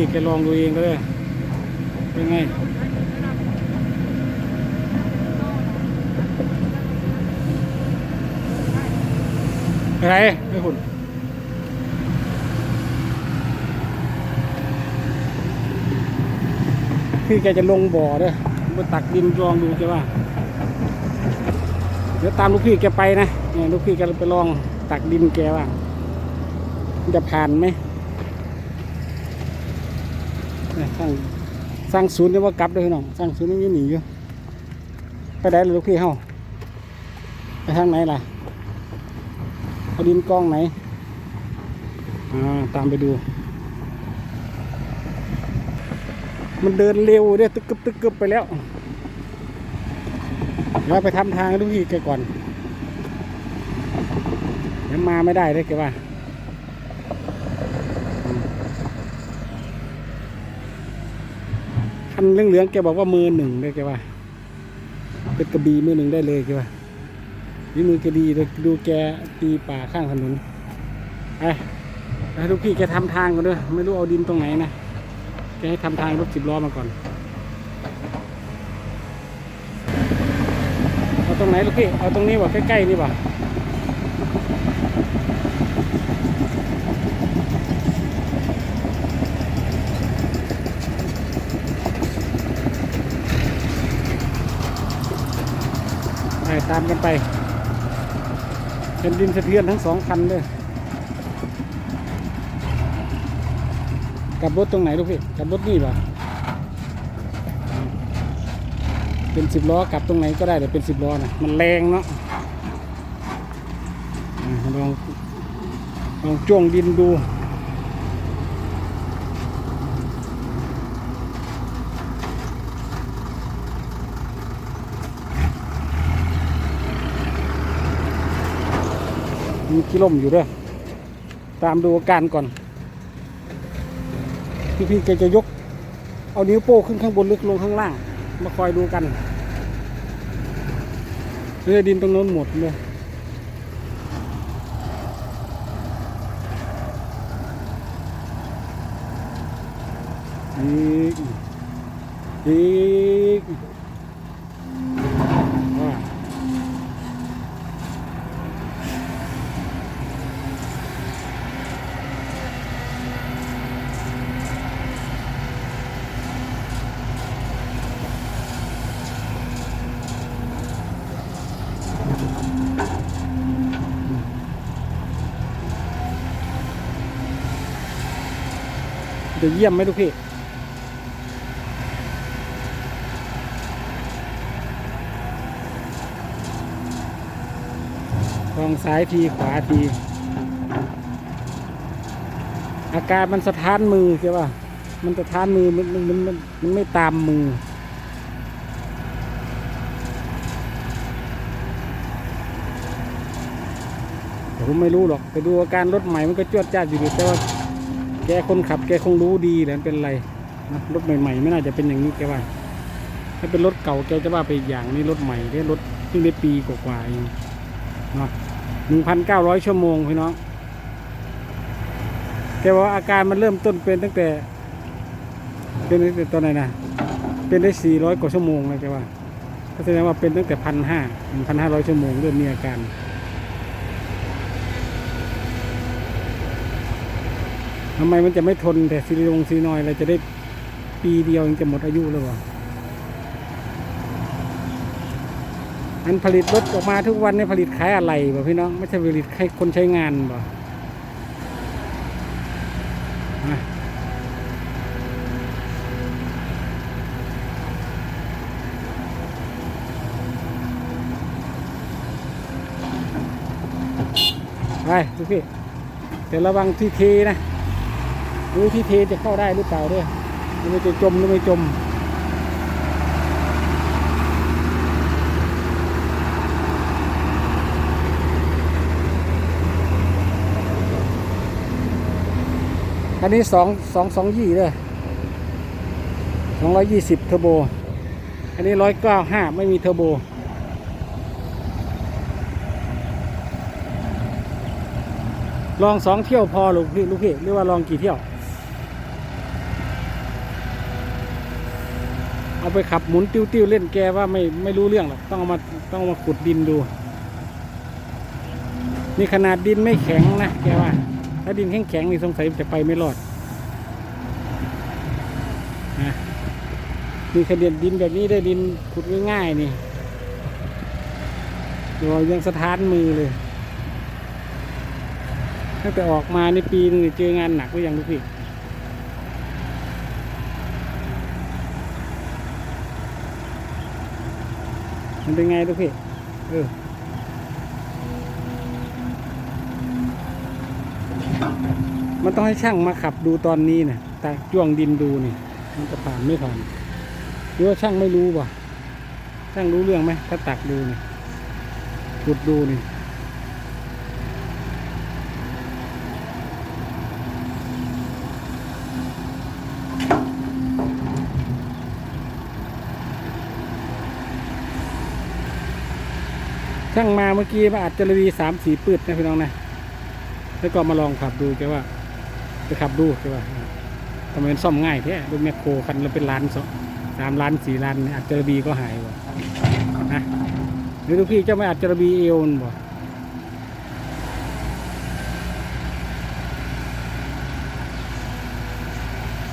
พี่แกลองดูเองก็ได้เป็นไงอะไรไม่หุ่นพี่แกจะลงบ่อเด้อมาตักดินลองดูแกว่า เดี๋ยวตามลูกพี่แกไปนะเนี่ยลูกพี่แกไปลองตักดินแกว่า จะผ่านไหมเนี่ย สร้างสร้างศูนย์เดี๋ยวว่ากลับเลยน้องสร้างศูนย์ยังหนีอยู่ไปได้เลยลูกพี่เฮาไปทางไหนล่ะเอาดินกองไหนอ่าตามไปดู มันเดินเร็วเด้ตึกกึบตึกกึบไปแล้วเราไปทำทางลูกพี่แกก่อนเดี๋ยวมาไม่ได้เลยแกว่าอืม คันเหลืองๆแกบอกว่ามือหนึ่งเลยแกว่า เป็นกระบี่มือหนึ่งได้เลยแกว่านี่มือแกดีเลยดูแกตีป่าข้างถนนไปให้ลูกพี่แกทำทางก่อนด้วยไม่รู้เอาดินตรงไหนนะแกให้ทำทางรถสิบล้อมาก่อนเอาตรงไหนลูกพี่เอาตรงนี้วะใกล้ๆนี่ว ตามกันไปเป็นดินสะเทือนทั้งสองคันเลยกลับรถตรงไหนลูกพี่กลับรถนี่ป่ะเป็นสิบล้อกลับตรงไหนก็ได้แต่เป็นสิบล้อนะมันแรงเนาะอ่าลองลองจ้วงดินดู มีกิล่มอยู่ด้วย ตามดูอาการก่อน พี่ๆแกจะยก เอานิ้วโป้งขึ้นข้างบนลึกลงข้างล่าง มาคอยดูกันเรือดินตรงโน้นหมดเลยอีกอีก จะเยี่ยมไหมทุกพี่ลองซ้ายทีขวาที อาการมันสะท้านมือใช่ป่ะมันสะท้านมือมันมันมันมันไม่ตามมือผมไม่รู้หรอกแต่ดูอาการรถใหม่มันก็จวดจ้าดอยู่ดีแต่ว่า แกคนขับแกคงรู้ดีแหละมันเป็นไรนะรถใหม่ๆ ไม่น่าจะเป็นอย่างนี้แกว่า ถ้าเป็นรถเก่าแกจะว่าไปอย่างนี้รถใหม่เนี่ยรถเพิ่งได้ปีกว่าๆเองเนาะหนึ่งพันเก้าร้อยชั่วโมงพี่น้องแกบอกว่าอาการมันเริ่มต้นเป็นตั้งแต่ เป็นตั้งแต่ตอนไหนนะเป็นได้สี่ร้อยกว่าชั่วโมงเลยแกว่าแสดงว่าเป็นตั้งแต่พันห้าหนึ่งพันห้าร้อยชั่วโมงเริ่มมีอาการ ทำไมมันจะไม่ทนแต่ซีรีลงซีนอยอะไรจะได้ปีเดียวยังจะหมดอายุแล้ววะอันผลิตรถออกมาทุกวันเนี่ยผลิตขายอะไรบ่พี่น้อง ไม่ใช่ผลิตให้คนใช้งานบ่ไปทุกพี่แต่ระวังที่เทนะ ดูที่เทจะเข้าได้หรือเปล่าด้วยมันจะจมหรือไม่จมคันนี้สองสองสองยี่เลยสองร้อยยี่สิบเทอร์โบ อันนี้ร้อยเก้าห้าไม่มีเทอร์โบลองสองเที่ยวพอลูกพี่ลูกพี่หรือว่าลองกี่เที่ยว เอาไปขับหมุนติ้วติ้วๆเล่นแกว่าไม่ไม่รู้เรื่องหรอกต้องเอามาต้องเอามาขุดดินดู นี่ขนาดดินไม่แข็งนะแกว่า ถ้าดินแข็งแข็งๆนี่สงสัยจะไปไม่รอดนะนี่ขนาดดินแบบนี้ได้ดินขุดง่ายๆนี่ดูยังสะท้านมือเลยตั้งแต่ออกมาในปีนึงเจองานหนักหรือยังลูกพี่ มันเป็นไงลูกพี่ เออมันต้องให้ช่างมาขับดูตอนนี้นะตาจ้วงดินดูนี่ มันจะผ่านไม่ผ่านหรือว่าช่างไม่รู้ป่ะช่างรู้เรื่องไหมถ้าตักดูนี่ขุดดูนี่ ช่างมาเมื่อกี้ว่าอาจจะรีสามสี่ปืดนะพี่น้องนะแล้วก็มาลองขับดูแกว่าไปขับดูแกว่าทำไมมันซ่อมง่ายแท้รถแมคโครคันละเป็นล้านสองสามล้านสี่ล้านอาจจะบีก็หายว่ะนะหรือลูกพี่เจ้าไม่อาจจะบีเอวมันบ่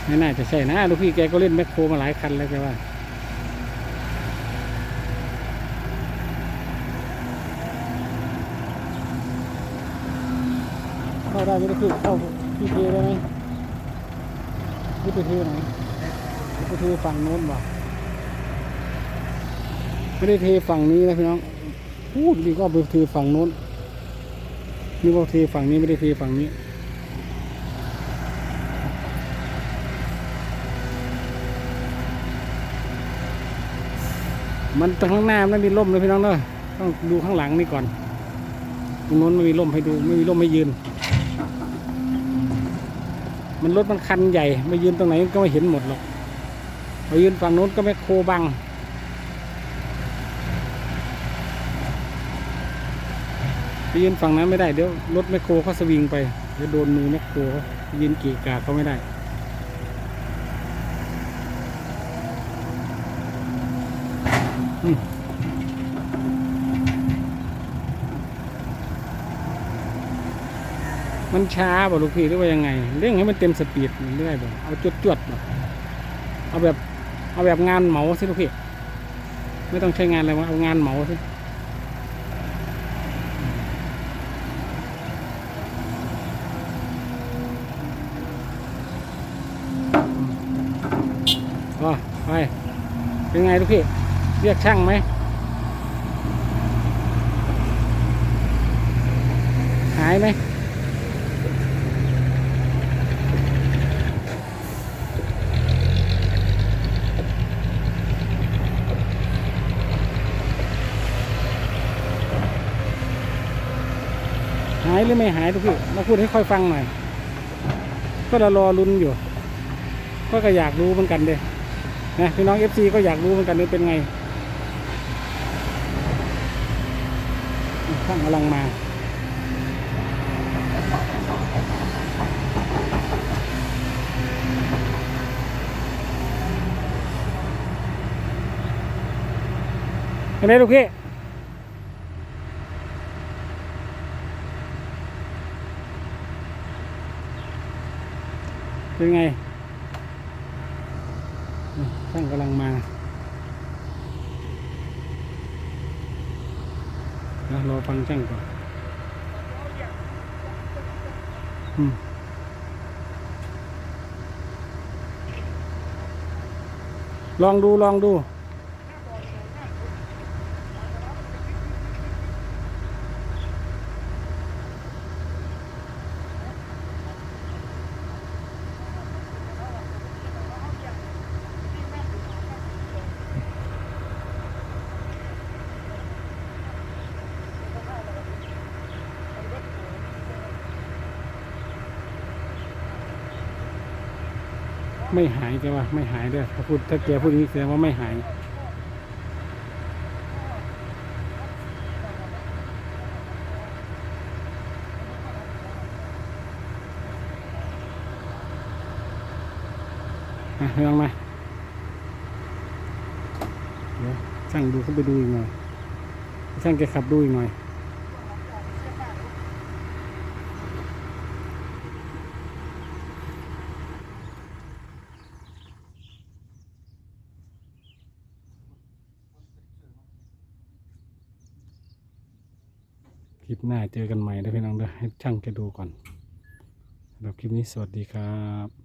ไม่น่าจะใช่นะลูกพี่แกก็เล่นแมคโครมาหลายคันแล้วแกว่า เข้าได้ไหมลูกพี่เข้าพี่เทได้ไหมพี่ไปเทไหนไปเทฝั่งโน้นบ่ไม่ได้เทฝั่งนี้นะพี่น้องพูดดีก็ไปเทฝั่งโน้นนี่ว่าเทฝั่งนี้ไม่ได้เทฝั่งนี้มันตรงข้างหน้าไมันมีร่มเลยพี่น้องเนอะต้องดูข้างหลังนี่ก่อนตรงโน้นไม่มีร่มให้ดูไม่มีร่มให้ยืน มันรถมันคันใหญ่ไม่ยืนตรงไหนก็ไม่เห็นหมดหรอกไปยืนฝั่งโน้นก็ไม่โคบัง ไปยืนฝั่งนั้นไม่ได้เดี๋ยวรถแมคโครเขาสวิงไปเดี๋ยวโดนมือแมคโครเขายืนกีกาเขาไม่ได้อืม มันช้าบ่ลูกพี่หรือว่ายังไงเร่งให้มันเต็มสปีดเรื่อยบ่เอาจวดจวดๆบ่เอาแบบเอาแบบงานเหมาสิลูกพี่ไม่ต้องใช้งานอะไรวะเอางานเหมาสิอ๋อไปเป็นไงลูกพี่เรียกช่างไหมหายไหม หรือไม่หายทุกพี่มาพูดให้ค่อยฟังหน่อย ก็เรารอลุ้นอยู่ ก็ก็อยากรู้เหมือนกันเด้นะพี่น้องเอฟซีก็อยากรู้เหมือนกันว่เป็นไงข้างกำลังมาเห็นไหมลูกพี่ เป็นไงช่างกำลังมาเรอฟังช่างก่อนอืมลองดูลองดู ไม่หายแกว่าไม่หายด้วยถ้าพูดถ้าแกพูดอย่างนี้แสดงว่าไม่หาย อะลองมาช่างดูเขาไปดูอีกหน่อยช่างแกขับดูอีกหน่อย คลิปหน้าเจอกันใหม่นะพี่น้องเด้อให้ช่างแกดูก่อนสำหรับคลิปนี้สวัสดีครับ